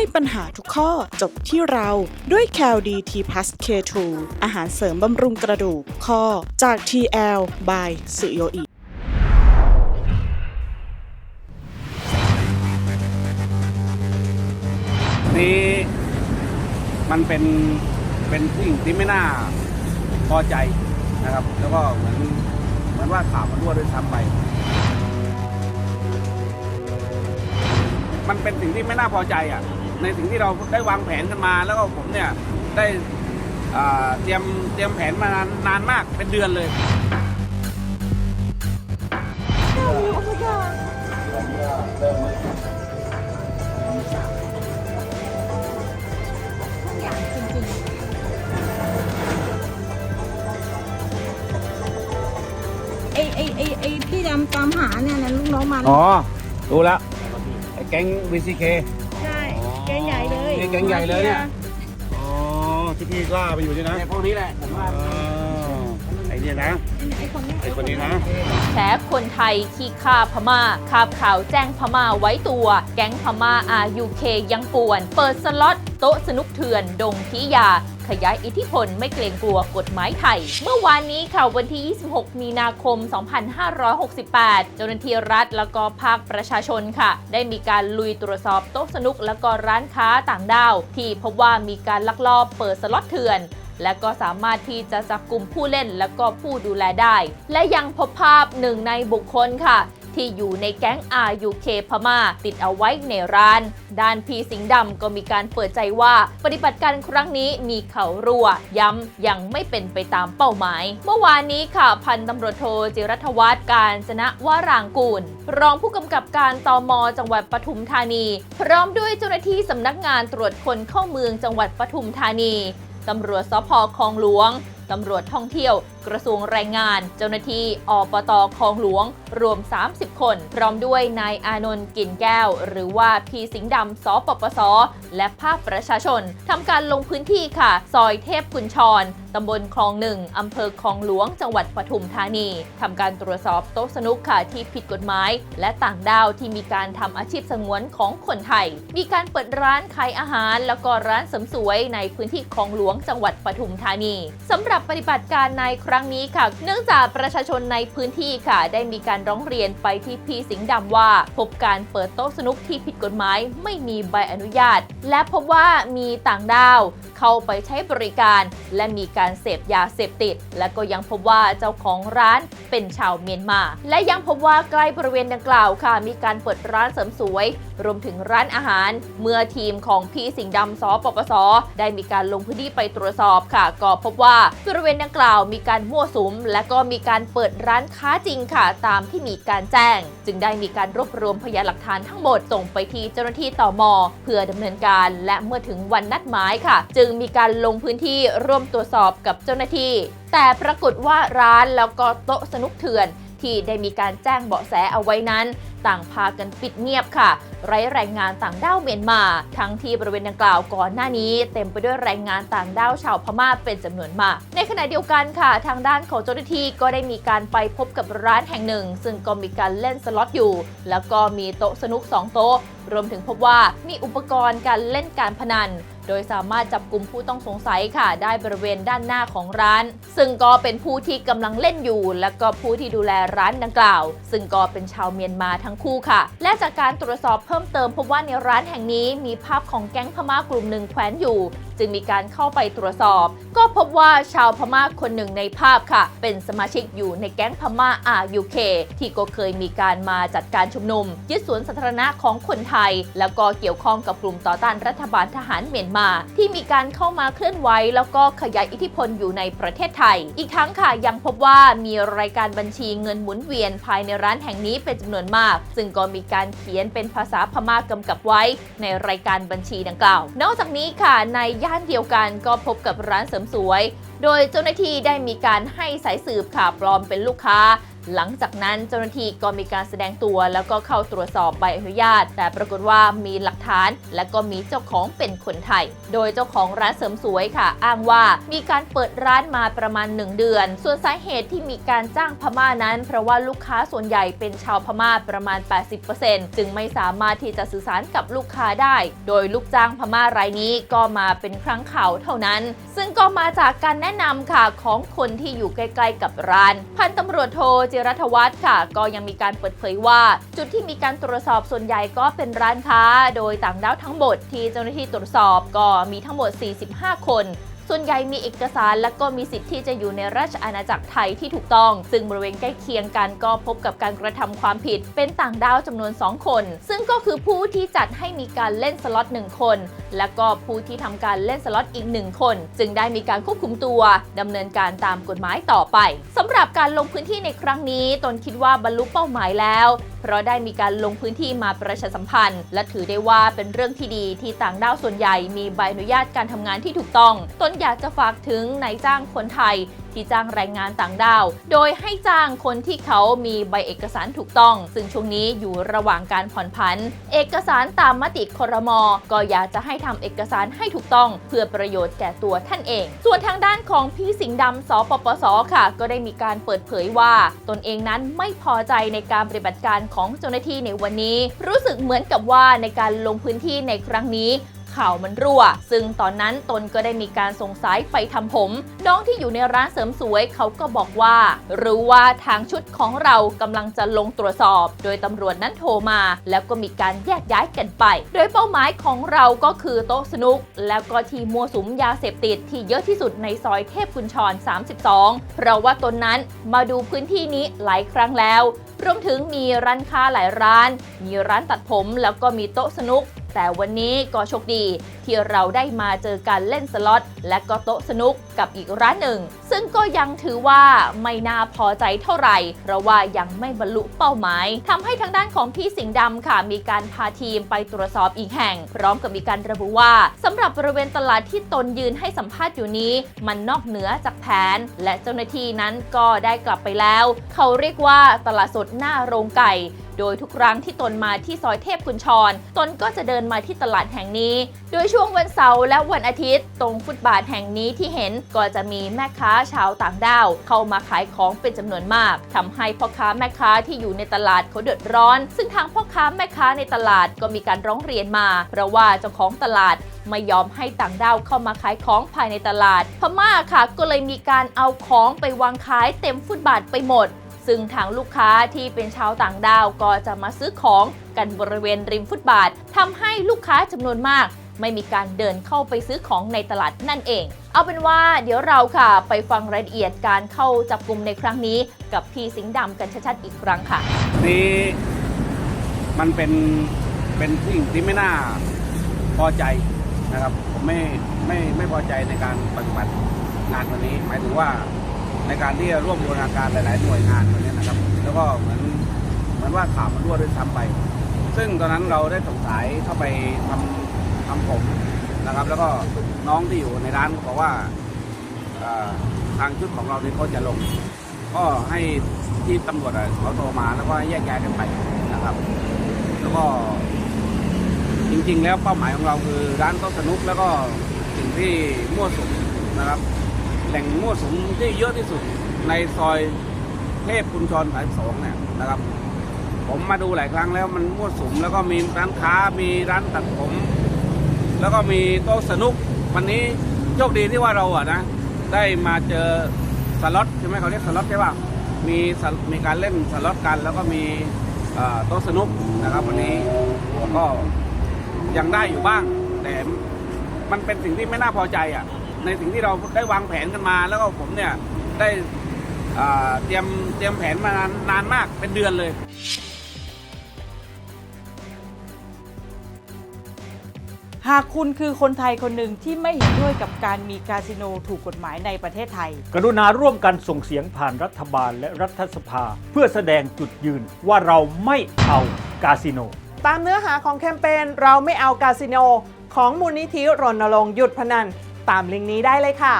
ให้ปัญหาทุกข้อจบที่เราด้วย c a l d t plus K2 อาหารเสริมบำรุงกระดูกข้อจาก TL by สุโยอินี้มันเป็นเป็นผู้หญิงที่ไม่น่าพอใจนะครับ แล้วก็เหมือนเหมือนว่าข่าวมันรั่วด้วยซ้ำไป มันเป็นสิ่งที่ไม่น่าพอใจอะ ในสิ่งที่เราได้วางแผนกันมา แล้วก็ผมเนี่ยได้อ่าเตรียมเตรียมแผนมานานนานมากเป็นเดือนเลยไอ้ไอ้ไอ้ไอ้ที่ดำตามหาเนี่ยนะลูกน้องมัน อ๋อ รู้แล้ว ไอ้แก๊ง VCK ใช่แกง ใหญ่เลยนี่แก๊งใหญ่เลยเนี่ย อ๋อที่พี่ล่าไปอยู่นี่นะไอ้พวกนี้แหละผมว่าอ๋อไอ้เนี่ยนะ ไอ้คนเนี้ยไอ้คนนี้นะแฉคนไทยขี้ฆ่าพม่าคาบข่าวแจ้งพม่าไว้ตัว แก๊งพม่า RUK ยังป่วน เปิดสล็อต โต๊ะสนุกเถื่อน ดงพิยา ขยายอิทธิพลไม่เกรงกลัวกฎหมายไทย เมื่อวานนี้ค่ะวันที่ 26 มีนาคม 2568 เจ้าหน้าที่รัฐแล้วก็ภาคประชาชนค่ะ ได้มีการลุยตรวจสอบโต๊ะสนุกแล้วก็ร้านค้าต่างด้าว ที่พบว่ามีการลักลอบเปิดสล็อตเถื่อนและก็สามารถที่จะจับกลุ่มผู้เล่นและก็ผู้ดูแลได้ และยังพบภาพหนึ่งในบุคคลค่ะ ที่อยู่ในแก๊ง RUK พม่า ติดเอาไว้ในร้าน ด้านพีสิงดำก็มีการเปิดใจว่า ปฏิบัติการครั้งนี้มีเขารั่ว ย้ำยังไม่เป็นไปตามเป้าหมาย เมื่อวานนี้ค่ะพันตำรวจโทจิรัฐวัฒน์การจนะวรางกูล รองผู้กำกับการตมจังหวัดปทุมธานี พร้อมด้วยเจ้าหน้าที่สำนักงานตรวจคนเข้าเมืองจังหวัดปทุมธานีตำรวจสพคลองหลวง ตำรวจท่องเที่ยว กระทรวงแรงงาน เจ้าหน้าที่อปตคลองหลวง รวม 30 คน พร้อมด้วยนายอานนท์กินแก้ว หรือว่าพีสิงห์ดำสปปส และภาคประชาชนทำการลงพื้นที่ค่ะ ซอยเทพกุญชรตำบลคลองหนึ่งอำเภอคลองหลวง จังหวัดปทุมธานีทำการตรวจสอบโต๊ะสนุกค่ะที่ผิดกฎหมาย และต่างด้าวที่มีการทำอาชีพสงวนของคนไทย มีการเปิดร้านขายอาหาร แล้วก็ร้านเสริมสวยในพื้นที่คลองหลวง จังหวัดปทุมธานีสำหรับปฏิบัติการในครั้งนี้ค่ะ เนื่องจากประชาชนในพื้นที่ค่ะ ได้มีการร้องเรียนไปที่พีสิงห์ดำว่า พบการเปิดโต๊ะสนุกที่ผิดกฎหมาย ไม่มีใบอนุญาต และพบว่ามีต่างด้าว เข้าไปใช้บริการ และมีการเสพยาเสพติด และก็ยังพบว่าเจ้าของร้านเป็นชาวเมียนมา และยังพบว่าใกล้บริเวณดังกล่าวค่ะ มีการเปิดร้านเสริมสวย รวมถึงร้านอาหาร เมื่อทีมของพี่สิงห์ดำสปปส ได้มีการลงพื้นที่ไปตรวจสอบค่ะ ก็พบว่าบริเวณดังกล่าวมีการมั่วสุม และก็มีการเปิดร้านค้าจริงค่ะ ตามที่มีการแจ้ง จึงได้มีการรวบรวมพยานหลักฐานทั้งหมดส่งไปที่เจ้าหน้าที่ต่อมอเพื่อดำเนินการ และเมื่อถึงวันนัดหมายค่ะ จึงมีการลงพื้นที่ร่วมตรวจสอบกับเจ้าหน้าที่ แต่ปรากฏว่าร้านแล้วก็โต๊ะสนุกเถื่อน ที่ได้มีการแจ้งเบาะแสเอาไว้นั้น ต่างพากันปิดเงียบค่ะ ไร้แรงงานต่างด้าวเมียนมา ทั้งที่บริเวณดังกล่าวก่อนหน้านี้ เต็มไปด้วยแรงงานต่างด้าวชาวพม่าเป็นจำนวนมาก ในขณะเดียวกันค่ะ ทางด้านของเจ้าหน้าที่ก็ได้มีการไปพบกับร้านแห่งหนึ่ง ซึ่งก็มีการเล่นสล็อตอยู่ แล้วก็มีโต๊ะสนุกสองโต๊ะ รวมถึงพบว่ามีอุปกรณ์การเล่นการพนัน โดยสามารถจับกลุ่มผู้ต้องสงสัยค่ะ ได้บริเวณด้านหน้าของร้าน ซึ่งก็เป็นผู้ที่กำลังเล่นอยู่ และก็ผู้ที่ดูแลร้านดังกล่าว ซึ่งก็เป็นชาวเมียนมาทั้งคู่ค่ะ และจากการตรวจสอบเพิ่มเติมพบว่าในร้านแห่งนี้มีภาพของแก๊งพม่ากลุ่มหนึ่งแขวนอยู่ จึงมีการเข้าไปตรวจสอบ ก็พบว่าชาวพม่าคนหนึ่งในภาพค่ะ เป็นสมาชิกอยู่ในแก๊งพม่า RUK ที่ก็เคยมีการมาจัดการชุมนุมยึดสวนสาธารณะของคนไทย แล้วก็เกี่ยวข้องกับกลุ่มต่อต้านรัฐบาลทหารเมียนมาที่มีการเข้ามาเคลื่อนไหวแล้วก็ขยายอิทธิพลอยู่ในประเทศไทย อีกทั้งค่ะยังพบว่ามีรายการบัญชีเงินหมุนเวียนภายในร้านแห่งนี้เป็นจำนวนมาก ซึ่งก็มีการเขียนเป็นภาษาพม่ากำกับไว้ในรายการบัญชีดังกล่าว นอกจากนี้ค่ะในย่านเดียวกันก็พบกับร้านเสริมสวย โดยเจ้าหน้าที่ได้มีการให้สายสืบค่ะปลอมเป็นลูกค้า หลังจากนั้นเจ้าหน้าที่ก็มีการแสดงตัว แล้วก็เข้าตรวจสอบใบอนุญาต แต่ปรากฏว่ามีหลักฐาน และก็มีเจ้าของเป็นคนไทย โดยเจ้าของร้านเสริมสวยค่ะ อ้างว่ามีการเปิดร้านมาประมาณ 1 เดือน ส่วนสาเหตุที่มีการจ้างพม่านั้น เพราะว่าลูกค้าส่วนใหญ่เป็นชาวพม่าประมาณ 80%จึงไม่สามารถที่จะสื่อสารกับลูกค้าได้ โดยลูกจ้างพม่ารายนี้ก็มาเป็นครั้งข่าวเท่านั้น ซึ่งก็มาจากการแนะนำค่ะของคนที่อยู่ใกล้ ๆ กับร้าน พันตำรวจโทจิรัฐวัฒน์ค่ะ ก็ยังมีการเปิดเผยว่า จุดที่มีการตรวจสอบส่วนใหญ่ก็เป็นร้านค้า โดยต่างด้าวทั้งหมดที่เจ้าหน้าที่ตรวจสอบก็มีทั้งหมด 45 คน ส่วนใหญ่มีเอกสารและก็มีสิทธิ์ที่จะอยู่ในราชอาณาจักรไทยที่ถูกต้อง ซึ่งบริเวณใกล้เคียงกันก็พบกับการกระทำความผิด เป็นต่างด้าวจำนวน 2 คน ซึ่งก็คือผู้ที่จัดให้มีการเล่นสล็อต1คน และก็ผู้ที่ทำการเล่นสล็อตอีก 1 คน จึงได้มีการควบคุมตัวดำเนินการตามกฎหมายต่อไปสำหรับการลงพื้นที่ในครั้งนี้ตนคิดว่าบรรลุเป้าหมายแล้วเพราะได้มีการลงพื้นที่มาประชาสัมพันธ์ และถือได้ว่าเป็นเรื่องที่ดีที่ต่างด้าวส่วนใหญ่มีใบอนุญาตการทำงานที่ถูกต้อง ตนอยากจะฝากถึงนายจ้างคนไทยที่จ้างแรงงานต่างด้าว โดยให้จ้างคนที่เขามีใบเอกสารถูกต้อง ซึ่งช่วงนี้อยู่ระหว่างการผ่อนผัน เอกสารตามมติครมก็อยากจะให้ทำเอกสารให้ถูกต้อง เพื่อประโยชน์แก่ตัวท่านเอง ส่วนทางด้านของพี่สิงห์ดำสปปสค่ะ ก็ได้มีการเปิดเผยว่า ตนเองนั้นไม่พอใจในการปฏิบัติการของเจ้าหน้าที่ในวันนี้ รู้สึกเหมือนกับว่าในการลงพื้นที่ในครั้งนี้ ข่าวมันรั่ว ซึ่งตอนนั้นตนก็ได้มีการส่งสายไปทำผม น้องที่อยู่ในร้านเสริมสวยเขาก็บอกว่า รู้ว่าทางชุดของเรากำลังจะลงตรวจสอบ โดยตำรวจนั้นโทรมา แล้วก็มีการแยกย้ายกันไป โดยเป้าหมายของเราก็คือโต๊ะสนุก แล้วก็ที่มัวสุมยาเสพติดที่เยอะที่สุดในซอยเทพกุญชร 32 เพราะว่าตนนั้นมาดูพื้นที่นี้หลายครั้งแล้ว รวมถึงมีร้านค้าหลายร้าน มีร้านตัดผมแล้วก็มีโต๊ะสนุก แต่วันนี้ก็โชคดีที่เราได้มาเจอการเล่นสล็อตและก็โต๊ะสนุกกับอีกร้านหนึ่ง ซึ่งก็ยังถือว่าไม่น่าพอใจเท่าไหร่ เพราะว่ายังไม่บรรลุเป้าหมายทำให้ทางด้านของพี่สิงห์ดำค่ะ มีการพาทีมไปตรวจสอบอีกแห่ง พร้อมกับมีการระบุว่าสำหรับบริเวณตลาดที่ตนยืนให้สัมภาษณ์อยู่นี้ มันนอกเหนือจากแผน และเจ้าหน้าที่นั้นก็ได้กลับไปแล้ว เขาเรียกว่าตลาดสดหน้าโรงไก่ โดยทุกครั้งที่ตนมาที่ซอยเทพกุญชร ตนก็จะเดินมาที่ตลาดแห่งนี้ โดยช่วงวันเสาร์และวันอาทิตย์ ตรงฟุตบาทแห่งนี้ที่เห็นก็จะมีแม่ค้าชาวต่างด้าว เข้ามาขายของเป็นจำนวนมากทำให้พ่อค้าแม่ค้าที่อยู่ในตลาดเขาเดือดร้อน ซึ่งทางพ่อค้าแม่ค้าในตลาดก็มีการร้องเรียนมา เพราะว่าเจ้าของตลาดไม่ยอมให้ต่างด้าวเข้ามาขายของภายในตลาด พม่าค่ะก็เลยมีการเอาของไปวางขายเต็มฟุตบาทไปหมด ซึ่งทางลูกค้าที่เป็นชาวต่างดาวก็จะมาซื้อของกันบริเวณริมฟุตบาททำให้ลูกค้าจำนวนมาก ไม่มีการเดินเข้าไปซื้อของในตลาดนั่นเอง เอาเป็นว่าเดี๋ยวเราค่ะ ไปฟังรายละเอียดการเข้าจับกลุ่มในครั้งนี้ กับพี่สิงห์ดำกันชัดๆอีกครั้งค่ะ นี้มันเป็นเป็นสิ่งที่ไม่น่าพอใจนะครับ ผมไม่ไม่ไม่พอใจในการปฏิบัติงานวันนี้ หมายถึงว่า ในการที่จะร่วมบูรณาการหลาย ๆ หน่วยงานวันนี้นะครับ แล้วก็เหมือนเหมือนว่าข่าวมันรั่วด้วยซ้ำไป ซึ่งตอนนั้นเราได้สงสายเข้าไปทำทำผมนะครับ แล้วก็น้องที่อยู่ในร้านบอกว่าทางชุดของเราเนี่ยเขาจะลง ก็ให้ที่ตำรวจเขาโทรมาแล้วก็แยกย้ายกันไปนะครับ แล้วก็จริง ๆ แล้วเป้าหมายของเราคือร้านโต๊ะสนุกแล้วก็สิ่งที่มั่วสุมนะครับ แหล่งมั่วสุมที่เยอะที่สุดในซอยเทพคุณชรสายสองเนี่ยนะครับ ผมมาดูหลายครั้งแล้วมันมั่วสุมแล้วก็มีร้านค้ามีร้านตัดผม แล้วก็มีโต๊ะสนุกวันนี้โชคดีที่ว่าเราอะนะ ได้มาเจอสล็อตใช่ไหมเขาเรียกสล็อตใช่ป่ะมีมีการเล่นสล็อตกัน แล้วก็มีโต๊ะสนุกนะครับ วันนี้ก็ยังได้อยู่บ้างแต่มันเป็นสิ่งที่ไม่น่าพอใจอะ ในสิ่งที่เราได้วางแผนกันมา แล้วก็ผมเนี่ยได้อ่าเตรียมเตรียมแผนมานานนานมากเป็นเดือนเลยหากคุณคือคนไทยคนหนึ่งที่ไม่เห็นด้วยกับการมีคาสิโนถูกกฎหมายในประเทศไทย กรุณาร่วมกันส่งเสียงผ่านรัฐบาลและรัฐสภา เพื่อแสดงจุดยืนว่าเราไม่เอากาสิโน ตามเนื้อหาของแคมเปญเราไม่เอากาสิโน ของมูลนิธิรณรงค์หยุดพนัน ตามลิงก์นี้ได้เลยค่ะ